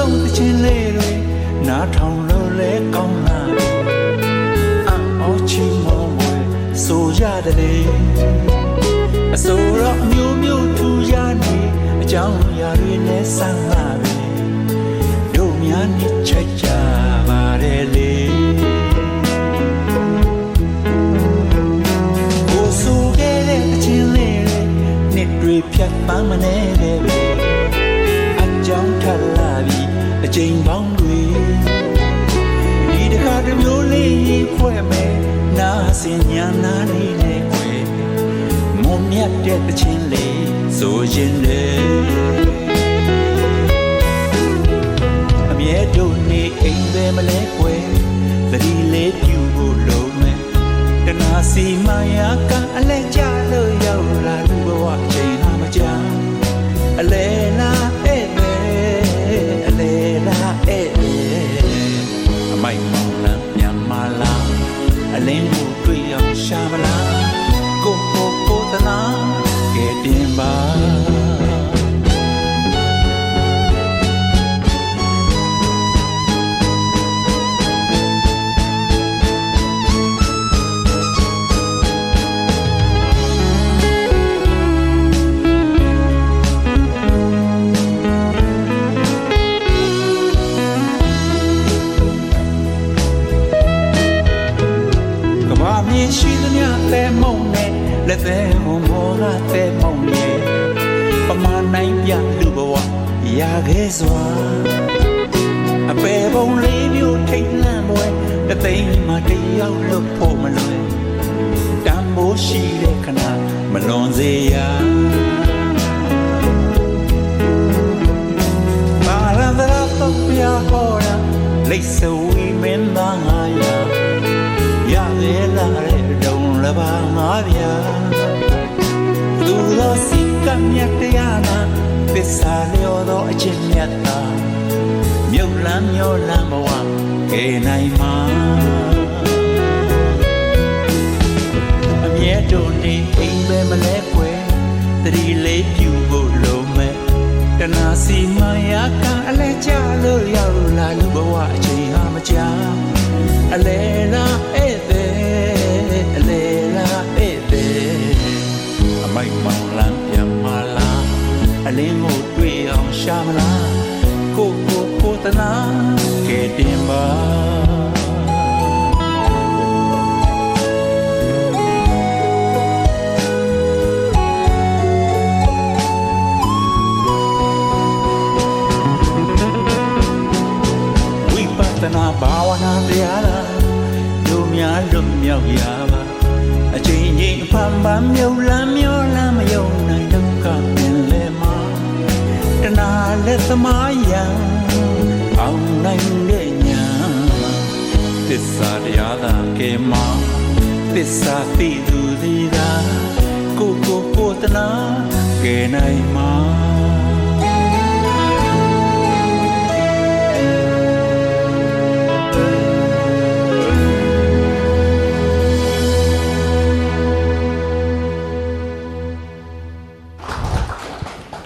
ဆုံးသခြင်းလေးတွေနားထောင်လို့လဲကောင်းလားအော်ချီမောမွေဆိုရတယ်လေအစိုးရအမျိုးမျိုးထူရနေအကြောင်းအရာတွေနဲ့ဆန်းလာပြီတို့များနေချက်ကြပါတယ်လေကိုဆိုခဲ့တဲ့အချင်းလေးနှစ်တွေဖြတ်ပန်းမနေတဲ့ပဲ ကြောင်းထလာပြီးအချိန်ပေါင်းတွေဒီတခါတစ်မျိုးလေးဖွဲ့မယ်နာစင်ညာနာနေနဲ့ခွေမုံမြတ်တဲ့တခြင်းလေးဆိုရင်လေအမြဲတို့နေအိမ်ပဲမလဲခွေ င်ရှိသမျှသဲမုံနဲ့လက်သေးမုံမောကသဲမုံရဲ့ပမာနိုင်ပြလူဘဝရာခဲ့စွာအပေပုံလေးမျိုးထိတ်လန့်ပွဲတသိန်းမှတယောက်လို့ဖို့မလွယ်တမ်းမိုးရှိတဲ့ခဏမလွန်စေရပါရန္တရာတော့ပြဟောရာလိတ်ဆွေ လပါငါဗျာသူတော်စိတ်ကမြတ်တရားနာသစ္စာလျော်သောအချင်းမြတ်သာမြုပ်လန်းမျောလန်းဘဝကေနိုင်မှာအမြဲတို့နေအိမ်ပဲမလဲကွယ်တတိလေးပြူဖို့လုံးမဲ့တနာစီမယာကအလဲကြလို့ရောက်လာလူဘဝအချိန်ဟာမကြာအလဲလာ ကိုတနာကဲတင်ပါဝိပဿနာဘာဝနာတရားလာလူများလွတ်မြောက်ရပါအချိန်ချင်းအဖန်ပန်မြုပ်လန်းမျောလန်းမယုံနိုင်ဒုက္ခပင်လေမှာတဏှာလက်သမားယံ အောင်နိုင်တဲ့ညာသစ္စာတရားသာကဲမှာသစ္စာသိသူသည်သာကိုကိုကိုတနာကဲနိုင်မှာ